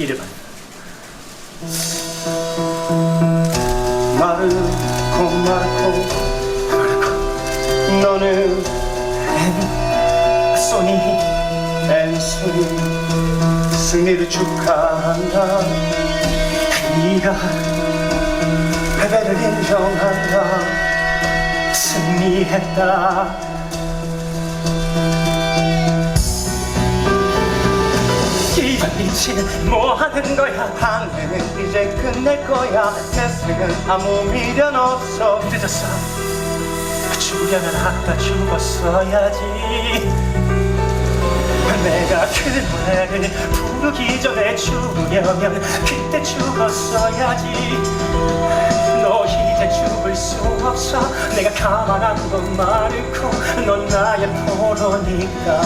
이름은 마르코 마르코 너는 소니 앤소니 승리를 축하한다. 네가 패배를 인정한다. 승리했다 빛은 뭐 하는 거야? 항해는 이제 끝낼 거야. 내 생은 아무 미련 없어. 늦었어. 죽으려면 아까 죽었어야지. 내가 그 노래를 부르기 전에 죽으려면 그때 죽었어야지. 너 이제 죽을 수 없어. 내가 가만한 건 많고 넌 나의 포로니까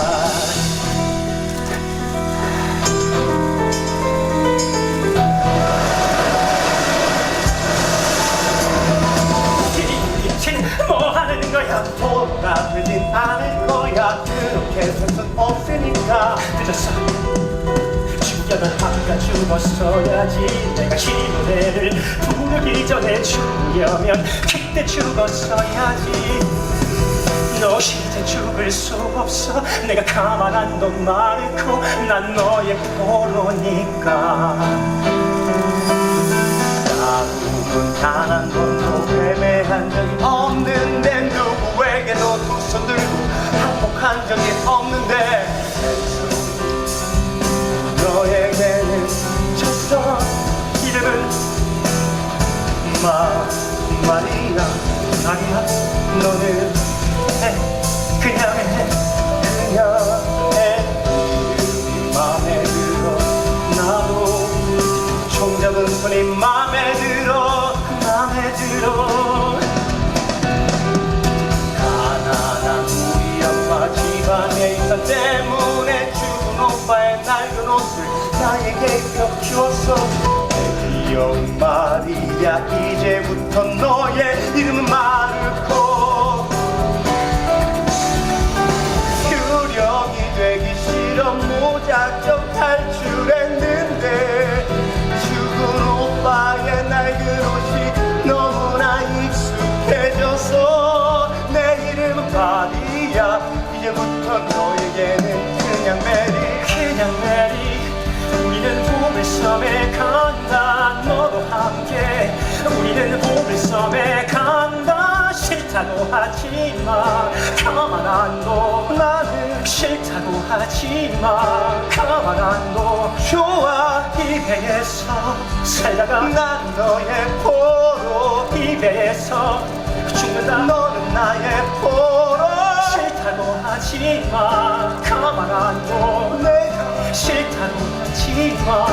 그렇게 될순 없으니까. 늦었어 죽여면 아까 죽었어야지. 내가 이 노래를 부르기 전에 죽으려면 그때 죽었어야지. 너 이제 죽을 수 없어. 내가 가만한 돈 많고 난 너의 포로니까 한 적이 없는데 너에게는 졌어 이름은 마 마리아 아니야. 너는 해 그냥 해 그녀의 이름이 맘에 들어 나도 총잡은 손이 맘 귀여운 마리아 이제부터 너의 이름은 마르코. 유령이 되기 싫어 무작정 탈출했는데 죽은 오빠의 낡은 옷이 너무나 익숙해져서 내 이름은 마리아 이제부터 너에게는 그냥 메리 그냥 내리. 우리는 간다 너도 함께 우리는 보물섬에 간다. 싫다고 하지마 가만 안둬 나는 싫다고 하지마 가만 안둬 좋아 이 배에서 살다가 난 너의 포로 이 배에서 죽는다. 너는 나의 포로. 싫다고 하지마 가만 안둬 내가 싫다고 하지마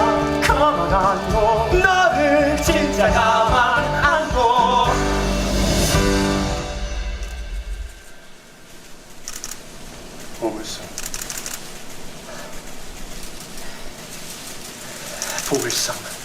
가만 안둬 너를 진짜 가만 안둬 보물섬 보물섬